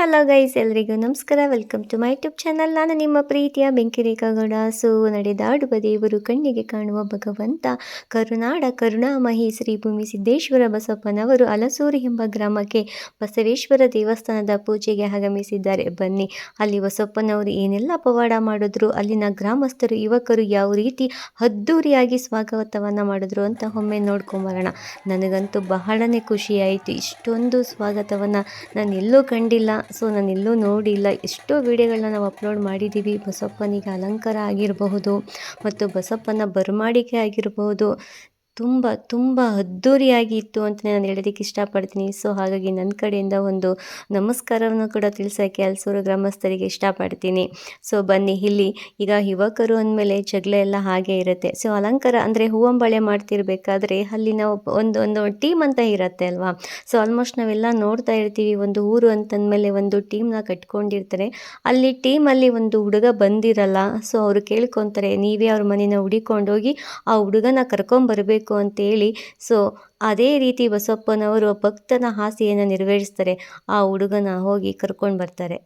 Hello guys ಎಲ್ರಿಗೂ ನಮಸ್ಕಾರ. Welcome to my YouTube channel ನಾನು ನಿಮ್ಮ ಪ್ರೀತಿಯ ಬೆಂಕಿರೇಖಾಗೌಡ ಸೊ ನಡೆದಾಡುವ ದೇವರು ಕಣ್ಣಿಗೆ ಕಾಣುವ ಭಗವಂತ, ಕರುನಾಡ ಕರುಣಾಮಹಿ ಶ್ರೀ ಭೂಮಿ ಸಿದ್ದೇಶ್ವರ ಬಸಪ್ಪನವರು ಅಲಸೂರು ಎಂಬ ಗ್ರಾಮಕ್ಕೆ ಬಸವೇಶ್ವರ ದೇವಸ್ಥಾನದ ಪೂಜೆಗೆ ಆಗಮಿಸಿದ್ದಾರೆ. ಬನ್ನಿ, ಅಲ್ಲಿ ಬಸಪ್ಪನವರು ಏನೆಲ್ಲ ಪವಾಡ ಮಾಡಿದ್ರು, ಅಲ್ಲಿನ ಗ್ರಾಮಸ್ಥರು, ಯುವಕರು ಯಾವ ರೀತಿ ಅದ್ದೂರಿಯಾಗಿ ಸ್ವಾಗತವನ್ನು ಮಾಡಿದ್ರು ಅಂತ ಒಮ್ಮೆ ನೋಡ್ಕೊಂಬರೋಣ ನನಗಂತೂ ಬಹಳನೇ ಖುಷಿಯಾಯಿತು ಇಷ್ಟೊಂದು ಸ್ವಾಗತವನ್ನು ನಾನು ಎಲ್ಲೂ ಕಂಡಿಲ್ಲ. ಸೊ ನಾನು ಎಲ್ಲೂ ನೋಡಿಲ್ಲ. ಎಷ್ಟೋ ವಿಡಿಯೋಗಳನ್ನ ನಾವು ಅಪ್ಲೋಡ್ ಮಾಡಿದ್ದೀವಿ ಬಸಪ್ಪನಿಗೆ ಅಲಂಕಾರ ಆಗಿರಬಹುದು, ಮತ್ತು ಬಸಪ್ಪನ ಬರಮಾಡಿಕೆ ಆಗಿರಬಹುದು. ತುಂಬ ತುಂಬ ಅದ್ಧೂರಿಯಾಗಿ ಇತ್ತು ಅಂತ ನಾನು ಹೇಳೋದಕ್ಕೆ ಇಷ್ಟಪಡ್ತೀನಿ. ಸೊ ಹಾಗಾಗಿ ನನ್ನ ಕಡೆಯಿಂದ ಒಂದು ನಮಸ್ಕಾರವನ್ನು ಕೂಡ ತಿಳಿಸೋಕ್ಕೆ ಅಲ್ಸೂರು ಗ್ರಾಮಸ್ಥರಿಗೆ ಇಷ್ಟಪಡ್ತೀನಿ. ಸೊ ಬನ್ನಿ, ಇಲ್ಲಿ ಈಗ ಯುವಕರು ಅಂದಮೇಲೆ ಜಗಳ ಎಲ್ಲ ಹಾಗೆ ಇರುತ್ತೆ. ಸೊ ಅಲಂಕಾರ ಅಂದರೆ ಹೂವಂಬಳೆ ಮಾಡ್ತಿರ್ಬೇಕಾದ್ರೆ ಅಲ್ಲಿ ನಾವು ಒಂದು ಒಂದು ಟೀಮ್ ಅಂತ ಇರುತ್ತೆ ಅಲ್ವಾ? ಸೊ ಆಲ್ಮೋಸ್ಟ್ ನಾವೆಲ್ಲ ನೋಡ್ತಾ ಇರ್ತೀವಿ, ಒಂದು ಊರು ಅಂತಂದಮೇಲೆ ಒಂದು ಟೀಮ್ನ ಕಟ್ಕೊಂಡಿರ್ತಾರೆ. ಅಲ್ಲಿ ಟೀಮಲ್ಲಿ ಒಂದು ಹುಡುಗ ಬಂದಿರಲ್ಲ ಸೊ ಅವರು ಕೇಳ್ಕೊತಾರೆ, ನೀವೇ ಅವ್ರ ಮನೇನ ಹುಡಿಕೊಂಡೋಗಿ ಆ ಹುಡುಗನ ಕರ್ಕೊಂಬರ್ಬೇಕು ಅಂತೇಳಿ. ಸೊ ಅದೇ ರೀತಿ ಬಸಪ್ಪನವರು ಭಕ್ತನ ಆಸೆಯನ್ನು ನೆರವೇರಿಸ್ತಾರೆ. ಆ ಹುಡುಗನ ಹೋಗಿ ಕರ್ಕೊಂಡು ಬರ್ತಾರೆ.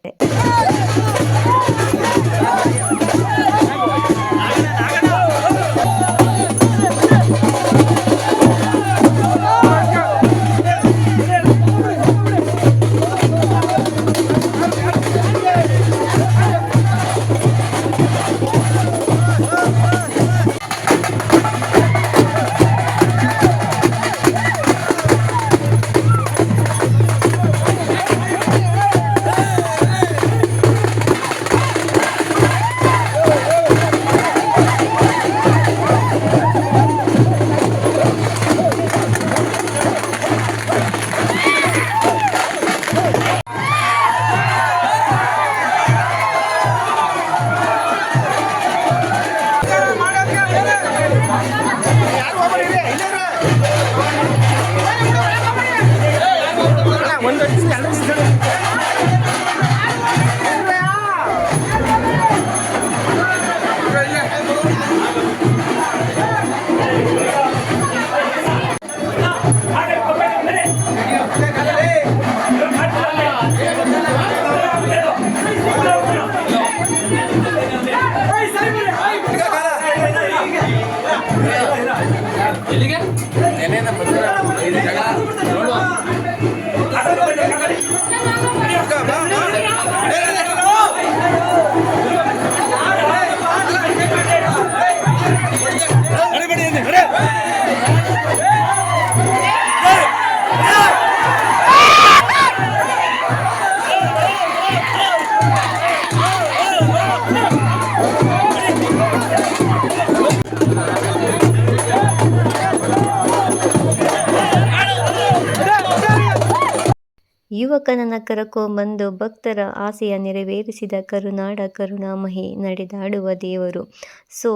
Yeah. ಯುವಕನನ್ನ ಕರಕೊಂಬಂದು ಭಕ್ತರ ಆಸೆಯ ನೆರವೇರಿಸಿದ ಕರುನಾಡ ಕರುಣಾಮಹಿ ನಡೆದಾಡುವ ದೇವರು. ಸೊ,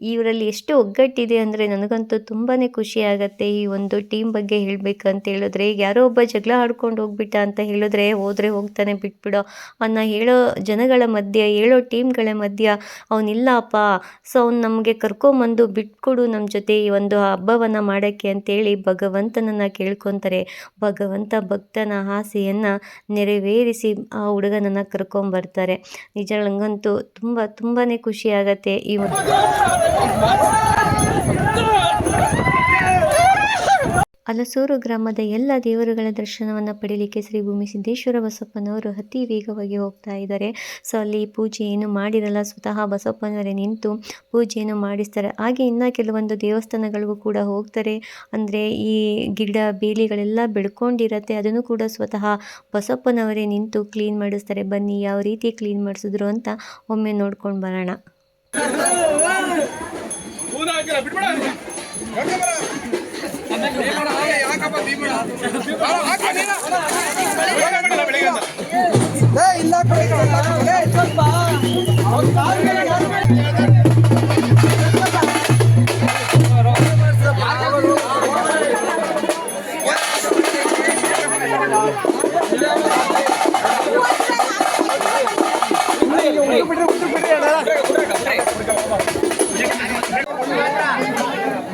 ಇವರಲ್ಲಿ ಎಷ್ಟು ಒಗ್ಗಟ್ಟಿದೆ ಅಂದರೆ ನನಗಂತೂ ತುಂಬಾ ಖುಷಿಯಾಗತ್ತೆ ಈ ಒಂದು ಟೀಮ್ ಬಗ್ಗೆ ಹೇಳಬೇಕಂತ ಹೇಳಿದ್ರೆ. ಯಾರೋ ಒಬ್ಬ ಜಗಳ ಆಡ್ಕೊಂಡು ಹೋಗ್ಬಿಟ್ಟ ಅಂತ ಹೇಳಿದ್ರೆ ಹೋದರೆ ಹೋಗ್ತಾನೆ ಬಿಟ್ಬಿಡೋ. ಅವನ್ನ ಹೇಳೋ ಜನಗಳ ಮಧ್ಯೆ, ಹೇಳೋ ಟೀಮ್ಗಳ ಮಧ್ಯ ಅವನಿಲ್ಲಪ್ಪ ಸೊ, ಅವ್ನು ನಮಗೆ ಕರ್ಕೊಂಬಂದು ಬಿಟ್ಕೊಡು ನಮ್ಮ ಜೊತೆ ಈ ಒಂದು ಹಬ್ಬವನ್ನು ಮಾಡೋಕ್ಕೆ ಅಂತೇಳಿ ಭಗವಂತನನ್ನು ಕೇಳ್ಕೊತಾರೆ. ಭಗವಂತ ಭಕ್ತನ ಆಸೆಯನ್ನು ನೆರವೇರಿಸಿ ಆ ಹುಡುಗನನ್ನು ಕರ್ಕೊಂಬರ್ತಾರೆ ನಿಜ ನನಗಂತೂ ತುಂಬ ತುಂಬಾ ಖುಷಿ ಆಗುತ್ತೆ ಈ ಅಲಸೂರು ಗ್ರಾಮದ ಎಲ್ಲ ದೇವರುಗಳ ದರ್ಶನವನ್ನು ಪಡೀಲಿಕ್ಕೆ ಶ್ರೀ ಭೂಮಿ ಸಿದ್ದೇಶ್ವರ ಬಸಪ್ಪನವರು ಅತಿ ವೇಗವಾಗಿ ಹೋಗ್ತಾ ಇದ್ದಾರೆ ಸೊ ಅಲ್ಲಿ ಪೂಜೆ ಏನು ಮಾಡಿರಲ್ಲ ಸ್ವತಃ ಬಸಪ್ಪನವರೇ ನಿಂತು ಪೂಜೆಯನ್ನು ಮಾಡಿಸ್ತಾರೆ ಹಾಗೆ ಇನ್ನೂ ಕೆಲವೊಂದು ದೇವಸ್ಥಾನಗಳಿಗೂ ಕೂಡ ಹೋಗ್ತಾರೆ ಅಂದರೆ ಈ ಗಿಡ ಬೇಲಿಗಳೆಲ್ಲ ಬೆಳ್ಕೊಂಡಿರತ್ತೆ ಅದನ್ನು ಕೂಡ ಸ್ವತಃ ಬಸಪ್ಪನವರೇ ನಿಂತು ಕ್ಲೀನ್ ಮಾಡಿಸ್ತಾರೆ ಬನ್ನಿ ಯಾವ ರೀತಿ ಕ್ಲೀನ್ ಮಾಡಿಸಿದ್ರು ಅಂತ ಒಮ್ಮೆ ನೋಡ್ಕೊಂಡು ಬರೋಣ ಇಲ್ಲ ಸ್ವಲ್ಪ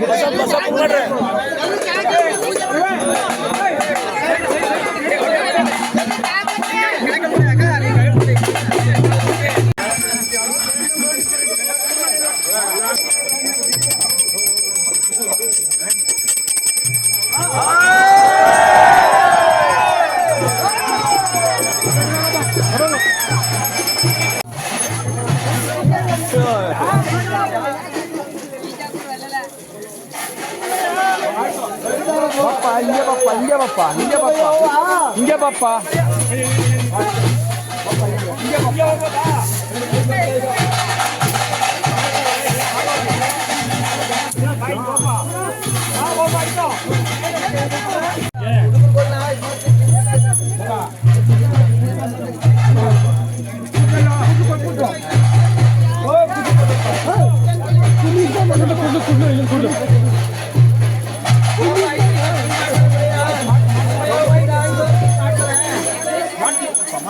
Pasap, pasap, pasap. ಬಪ್ಪ ಹಿಂಗೆ ಬಪ್ಪ ಹಿಂಗೆ ಬಪ್ಪ ಹಿಂಗೆ ಬಪ್ಪ ಹಿಂಗೆ ಬಪ್ಪ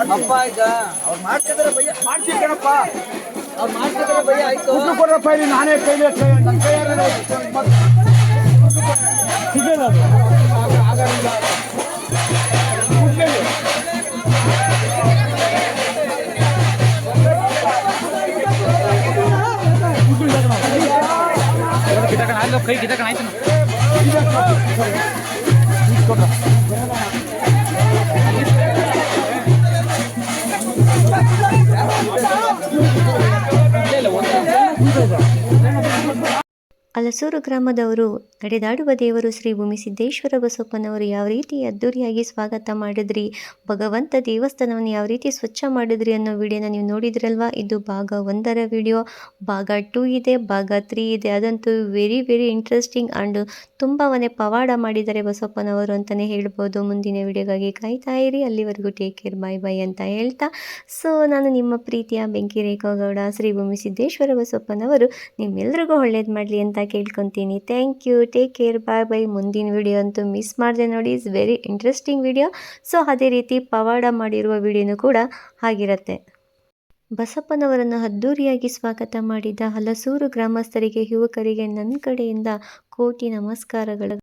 ಅಪ್ಪ ಈಗ ಅವ್ರು ಮಾಡ್ತಿದಾರೆ ಭಯ ಮಾಡ್ತೀನಿ ಕಣಪ್ಪ ಅವ್ರು ಮಾಡ್ತಿದಾರೆ ಭಯ ಆಯ್ತು ದುಡ್ಡು ಕೊಡ್ರಪ್ಪ ಇಲ್ಲಿ ನಾನೇ ಕೈಲಿ ಕೈ ನನ್ನ ಕೈಯಾರೆ ಸಿಗಲ್ಲ ಅದು ಆಗ- ಆಗಲ್ಲ. ದುಡ್ಡು ಹಲಸೂರು ಗ್ರಾಮದವರು, ನಡೆದಾಡುವ ದೇವರು ಶ್ರೀ ಭೂಮಿಸಿದ್ದೇಶ್ವರ ಬಸಪ್ಪನವರು ಯಾವ ರೀತಿ ಅದ್ದೂರಿಯಾಗಿ ಸ್ವಾಗತ ಮಾಡಿದ್ರಿ, ಭಗವಂತ ದೇವಸ್ಥಾನವನ್ನು ಯಾವ ರೀತಿ ಸ್ವಚ್ಛ ಮಾಡಿದ್ರಿ ಅನ್ನೋ ವಿಡಿಯೋನ ನೀವು ನೋಡಿದ್ರಲ್ವಾ? ಇದು ಭಾಗ ಒಂದರ ವಿಡಿಯೋ. ಭಾಗ ಟೂ ಇದೆ, ಭಾಗ ತ್ರೀ ಇದೆ. ಅದಂತೂ ವೆರಿ ವೆರಿ ಇಂಟ್ರೆಸ್ಟಿಂಗ್ ಆ್ಯಂಡ್ ತುಂಬಾನೇ ಪವಾಡ ಮಾಡಿದ್ದಾರೆ ಬಸಪ್ಪನವರು ಅಂತಲೇ ಹೇಳ್ಬೋದು. ಮುಂದಿನ ವಿಡಿಯೋಗಾಗಿ ಕಾಯ್ತಾ ಇರಿ. ಅಲ್ಲಿವರೆಗೂ ಟೇಕ್ ಕೇರ್ ಬಾಯ್ ಬೈ ಅಂತ ಹೇಳ್ತಾ. ಸೊ ನಾನು ನಿಮ್ಮ ಪ್ರೀತಿಯ ಬೆಂಕಿ ರೇಖಾಗೌಡ ಶ್ರೀ ಭೂಮಿಸಿದ್ದೇಶ್ವರ ಬಸಪ್ಪನವರು. ನಿಮ್ಮೆಲ್ರಿಗೂ ಒಳ್ಳೇದು ಮಾಡಲಿ ಅಂತ ಕೇಳ್ಕೊತೀನಿ thank you take care bye bye ಮುಂದಿನ ವಿಡಿಯೋ ಅಂತೂ ಮಿಸ್ ಮಾಡಿದೆ ನೋಡಿ. Is very interesting video so ಅದೇ ರೀತಿ ಪವಾಡ ಮಾಡಿರುವ ವಿಡಿಯೋನೂ ಕೂಡ ಆಗಿರುತ್ತೆ ಬಸಪ್ಪನವರನ್ನು ಅದ್ದೂರಿಯಾಗಿ ಸ್ವಾಗತ ಮಾಡಿದ ಹಲಸೂರು ಗ್ರಾಮಸ್ಥರಿಗೆ, ಯುವಕರಿಗೆ ನನ್ನ ಕಡೆಯಿಂದ ಕೋಟಿ ನಮಸ್ಕಾರಗಳು.